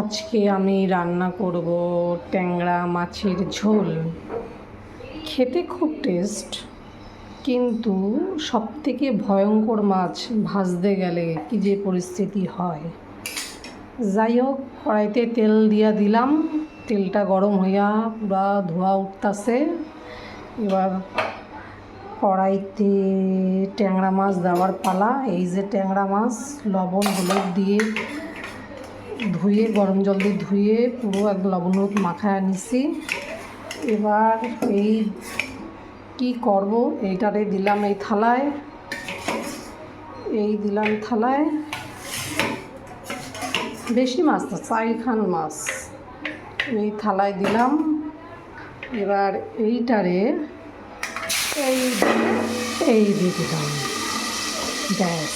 আজকে আমি রান্না করব ট্যাংরা মাছের ঝোল। খেতে খুব টেস্ট, কিন্তু সবথেকে ভয়ঙ্কর মাছ ভাজতে গেলে কি যে পরিস্থিতি হয়। যাই হোক, কড়াইতে তেল দিয়া দিলাম, তেলটা গরম হইয়া পুরা ধোয়া উঠতাছে। এবার কড়াইতে ট্যাংরা মাছ দেওয়ার পালা, এই যে ট্যাংরা মাছ, লবণ, হলুদ দিয়ে ধুয়ে, গরম জল দিয়ে ধুয়ে পুরো একদম লবণ হলুদ মাখায় নিছি এবার এই কি করব, এইটারে দিলাম এই থালায়। এই দিলাম থালায়। বেশি মাছ না চাইখান মাছ এই থালায় দিলাম। এবার এইটারে এই এই দিয়ে দিলাম। ব্যাস।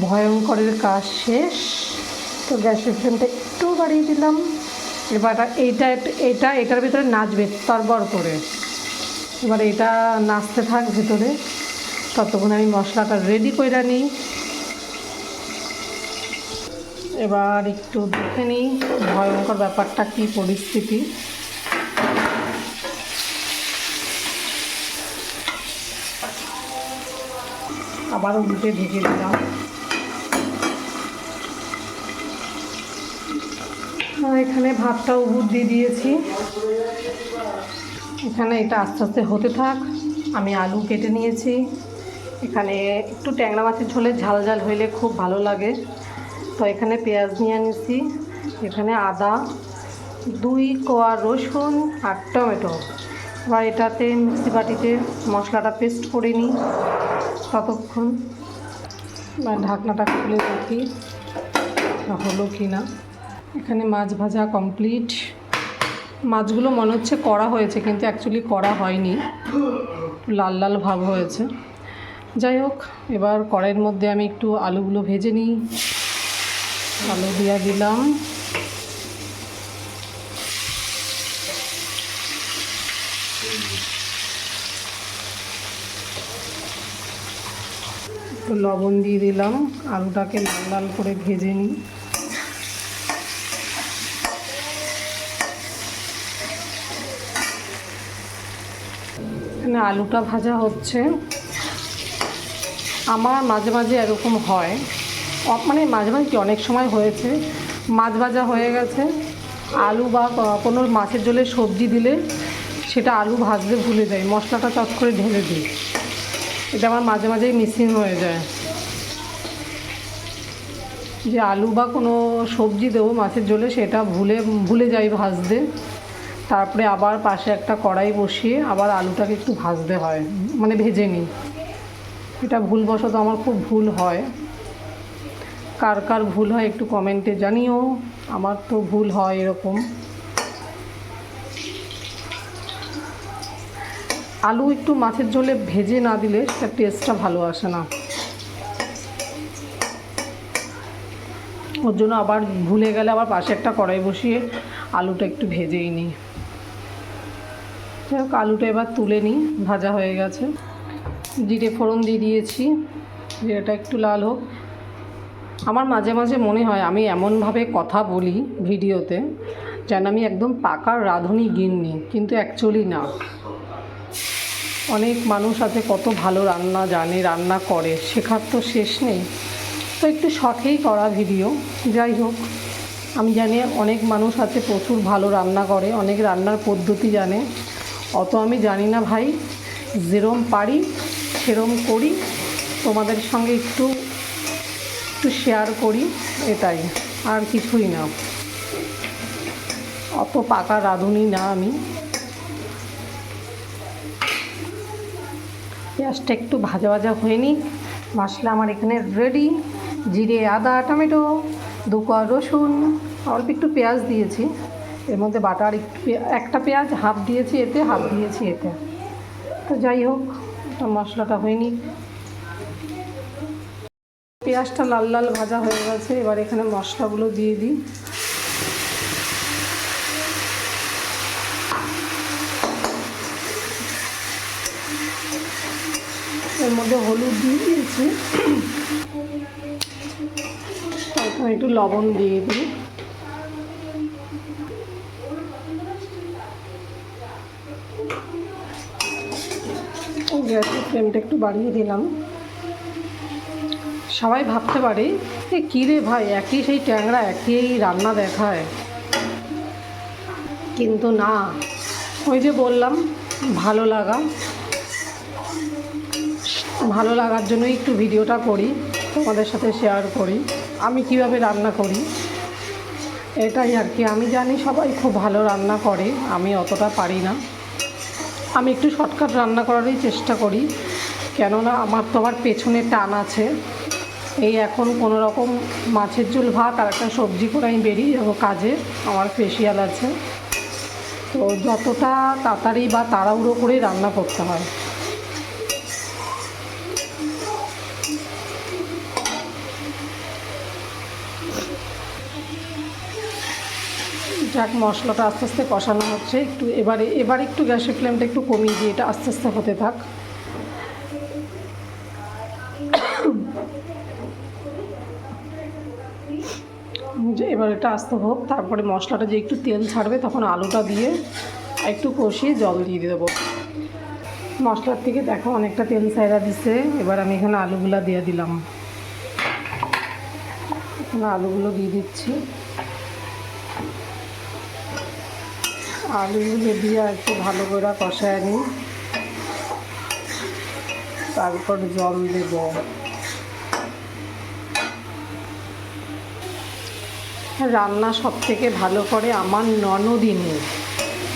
ভয়ঙ্করের কাজ শেষ। তো গ্যাসের ফ্লেমটা একটু বাড়িয়ে দিলাম। এবার এইটা এটা, এটার ভিতরে নাচবে তরবর করে। এবার এটা নাচতে থাক ভেতরে। ততক্ষণ আমি মশলাটা রেডি করে নিই। এবার একটু দেখে নিই ভয়ঙ্কর ব্যাপারটা কী পরিস্থিতি। আবারও উল্টে ঢেকে দিলাম। এখানে ভাতটা উবুর দিয়ে দিয়েছি। এখানে এটা আস্তে আস্তে হতে থাক। আমি আলু কেটে নিয়েছি। এখানে একটু ট্যাংরা মাছের ঝোলে ঝাল ঝাল হইলে খুব ভালো লাগে। তো এখানে পেঁয়াজ নিয়ে নিয়েছি এখানে আদা, দুই কোয়া রসুন, আর টমেটো। এবার এটাতে মিক্সি বাটিতে মশলাটা পেস্ট করে নিই ততক্ষণ। বা ঢাকনাটা খুলে দেখি হলো কি না এখানে মাছ ভাজা কমপ্লিট মাছগুলো মনে হচ্ছে করা হয়েছে, কিন্তু অ্যাকচুয়ালি করা হয়নি। লাল লাল ভাব হয়েছে। যাই হোক, এবার কড়াইয়ের মধ্যে আমি একটু আলুগুলো ভেজে নিই। আলু দিয়া দিলাম। লবণ দিয়ে দিলাম। আলুটাকে লাল লাল করে ভেজে নিই। এখানে আলুটা ভাজা হচ্ছে। আমার মাঝে মাঝে এরকম হয়। মানে মাঝে মাঝে কি, অনেক সময় হয়েছে। মাছ ভাজা হয়ে গেছে। আলু বা কোনো মাছের ঝোলে সবজি দিলে সেটা আলু ভাজতে ভুলে যাই। মশলাটা চট করে ঢেলে দিই। এটা আমার মাঝে মাঝেই মিসিং হয়ে যায়। যে আলু বা কোনো সবজি দেবো মাছের ঝোলে সেটা ভুলে ভুলে যাই ভাজতে। তারপরে আবার পাশে একটা কড়াই বসিয়ে আবার আলুটাকে একটু ভাজতে হয় মানে ভেজে নিই। এটা ভুলবশত আমার খুব ভুল হয়। কার কার ভুল হয় একটু কমেন্টে জানিও, আমার তো ভুল হয় এরকম। আলু একটু মাছের ঝোলে ভেজে না দিলে সেটা টেস্টটা ভালো আসে না। ওর জন্য আবার ভুলে গেলে আবার পাশে একটা কড়াই বসিয়ে আলুটা একটু ভেজেই নিই। আলুটা এবার তুলে নিই, ভাজা হয়ে গেছে। জিরে ফোড়ন দিয়ে দিয়েছি, জিরেটা একটু লাল হোক। আমার মাঝে মাঝে মনে হয় আমি এমনভাবে কথা বলি ভিডিওতে, যেন আমি একদম পাকা রাঁধুনি গিন্নি, কিন্তু অ্যাকচুয়ালি না। অনেক মানুষ আছে, কত ভালো রান্না জানে, রান্না করে, শেখার তো শেষ নেই। তো একটু শখেই করা ভিডিও, যাই হোক। আমি জানি অনেক মানুষ আছে, প্রচুর ভালো রান্না করে, অনেক রান্নার পদ্ধতি জানে। অত আমি জানি না ভাই। যেরম পারি, সেরম করি। তোমাদের সঙ্গে একটু একটু শেয়ার করি, এটাই। আর কিছুই না। অত পাকা রাঁধুনি না আমি। পেঁয়াজটা একটু ভাজা ভাজা হয়ে নিক মশলা আমার এখানে রেডি জিরে, আদা, টমেটো দু রসুন, অল্প একটু পেঁয়াজ দিয়েছি। এর মধ্যে বাটার একটা পেঁয়াজ হাফ দিয়েছি এতে, হাফ দিয়েছি এতে। তো যাই হোক মশলাটা হয়নি। পেঁয়াজটা লাল লাল ভাজা হয়ে গেছে, এবার এখানে মশলাগুলো দিয়ে দিই। এর মধ্যে হলুদ দিয়ে দিয়েছি। আমি একটু লবণ দিয়ে দিই। গ্যাসের ফ্লেমটা একটু বাড়িয়ে দিলাম। সবাই ভাবতে পারে, এ, কী রে ভাই, একই সেই ট্যাংরা, একই রান্না দেখায়। কিন্তু না, ওই যে বললাম, ভালো লাগা। ভালো লাগার জন্যই একটু ভিডিওটা করি, তোমাদের সাথে শেয়ার করি, আমি কীভাবে রান্না করি। এটাই আর কি, আমি জানি সবাই খুব ভালো রান্না করে, আমি অতটা পারি না। আমি একটু শর্টকাট রান্না করারই চেষ্টা করি, কেননা আমার তো আবার পেছনে টান আছে। এই এখন কোনো রকম মাছের ঝোল ভাত আর একটা সবজি করে আমি বেরিয়ে যাব কাজে, আমার ফেসিয়াল আছে। তো যতটা তাড়াতাড়ি বা তাড়াহুড়ো করে রান্না করতে হয়। যাক মশলাটা আস্তে আস্তে কষানো হচ্ছে, একটু এবারে, এবার একটু গ্যাসের ফ্লেমটা একটু কমিয়ে দিয়ে এটা আস্তে আস্তে হতে থাক। যে এবার এটা আস্তে হোক, তারপরে মশলাটা যে একটু তেল ছাড়বে তখন আলুটা দিয়ে একটু কষিয়ে জল দিয়ে দেবো। মশলার থেকে দেখো অনেকটা তেল সাইরা দিছে, এবার আমি এখানে আলুগুলো দিয়ে দিলাম। এখানে আলুগুলো দিয়ে দিচ্ছি। আলুগুলো দিয়ে একটু ভালো করে কষায় নিই। তারপর জল দেব। রান্না সব থেকে ভালো করে আমার ননদিনী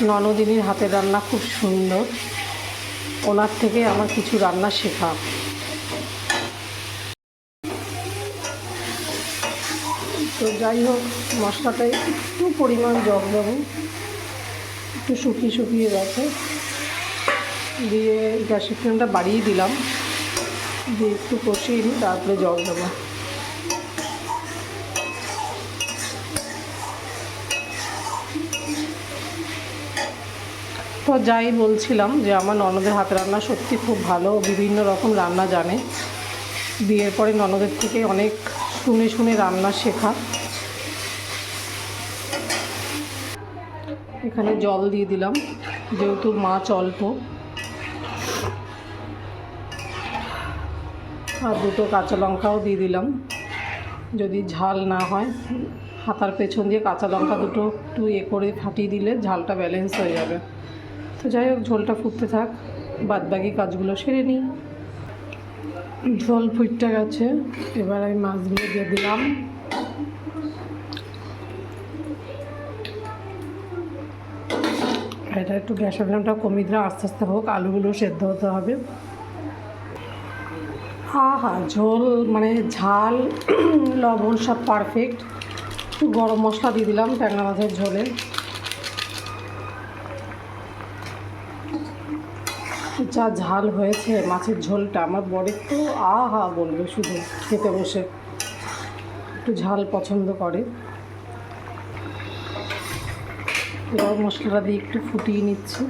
ননদিনীর হাতের রান্না খুব সুন্দর। ওনার থেকে আমার কিছু রান্না শেখা। তো যাই হোক মশলাটায় একটু পরিমাণ জল দেবো। একটু শুকিয়ে শুকিয়ে গেছে। দিয়ে গ্যাসের ফ্লেমটা বাড়িয়ে দিলাম। দিয়ে একটু কষিয়ে নিই তারপরে জল দেবো। তো যাই বলছিলাম যে আমার ননদের হাতে রান্না সত্যি খুব ভালো, বিভিন্ন রকম রান্না জানে। বিয়ের পরে ননদের থেকে অনেক শুনে শুনে রান্না শেখা। এখানে জল দিয়ে দিলাম, যেহেতু মাছ অল্প। আর দুটো কাঁচা লঙ্কাও দিয়ে দিলাম। যদি ঝাল না হয়, হাতার পেছন দিয়ে কাঁচা লঙ্কা দুটো একটু এ করে ফাটিয়ে দিলে ঝালটা ব্যালেন্স হয়ে যাবে। তো যাই হোক, ঝোলটা ফুটতে থাক, বাদবাকি কাজগুলো সেরে নিই। ঝোল ফুটতে গেছে, এবার আমি মাছগুলো দিয়ে দিলাম। এটা একটু গ্যাসের ফ্লেমটা কমিয়ে দিলে আস্তে আস্তে হোক, আলুগুলো সেদ্ধ হতে হবে। হা হা ঝোল মানে ঝাল, লবণ সব পারফেক্ট একটু গরম মশলা দিয়ে দিলাম ট্যাংরা মাছের ঝোলে। যা ঝাল হয়েছে মাছের ঝোলটা, আমার বরের তো আহা বলবে শুধু খেতে বসে। একটু ঝাল পছন্দ করে। গরম মশলাটা দিয়ে একটু ফুটিয়ে নিচ্ছি।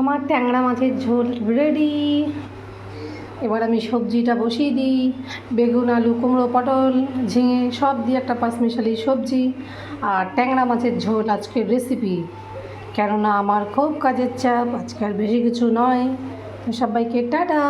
আমার ট্যাংরা মাছের ঝোল রেডি এবার আমি সবজিটা বসিয়ে দিই। বেগুন, আলু, কুমড়ো, পটল, ঝিঙে, সব দিয়ে একটা পাঁচমিশালি সবজি আর ট্যাংরা মাছের ঝোল আজকের রেসিপি কেননা আমার খুব কাজের চাপ, আজকে আর বেশি কিছু নয়। সবাইকে টাটা।